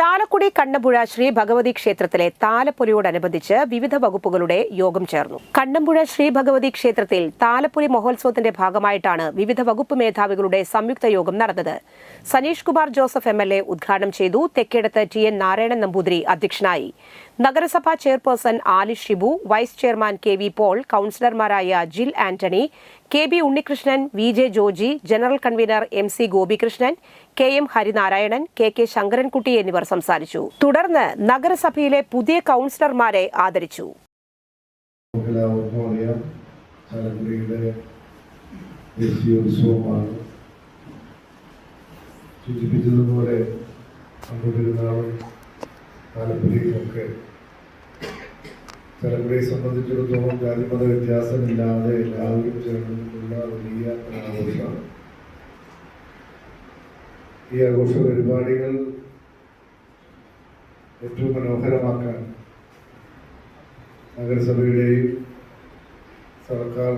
ചാലക്കുടി കണ്ണമ്പുഴ ശ്രീ ഭഗവതി ക്ഷേത്രത്തിലെ താലപ്പൊലിയോടനുബന്ധിച്ച് വിവിധ വകുപ്പുകളുടെ യോഗം ചേർന്നു. കണ്ണമ്പുഴ ശ്രീ ഭഗവതി ക്ഷേത്രത്തിൽ താലപ്പൊലി മഹോത്സവത്തിന്റെ ഭാഗമായിട്ടാണ് വിവിധ വകുപ്പ് മേധാവികളുടെ സംയുക്ത യോഗം നടന്നത്. സനീഷ് കുമാർ ജോസഫ് എം ഉദ്ഘാടനം ചെയ്തു. തെക്കേടത്ത് ടി എൻ നാരായണൻ നമ്പൂതിരി അധ്യക്ഷനായി. നഗരസഭാ chairperson Ali Shibu vice chairman K V Paul കൌൺസിലർമാരായ Jil Antony K B Unnikrishnan V J Joji general convener M C Gopikrishnan K M Harinarayanan K K Sankarankutty എന്നിവർ സംസാരിച്ചു. തുടർന്ന് നഗരസഭയിലെ പുതിയ കൌൺസിലർമാരെ ആദരിച്ചു. സൂചിപ്പിച്ചതുപോലെ അറിയാം നാളും ചാലക്കുടിയെ സംബന്ധിച്ചിടത്തോളം ജാതിമത വ്യത്യാസമില്ലാതെ എല്ലാവരും ചേർന്നിട്ടുള്ള വലിയ ആഘോഷമാണ്. ഈ ആഘോഷ പരിപാടികൾ ഏറ്റവും മനോഹരമാക്കാൻ നഗരസഭയുടെയും സർക്കാർ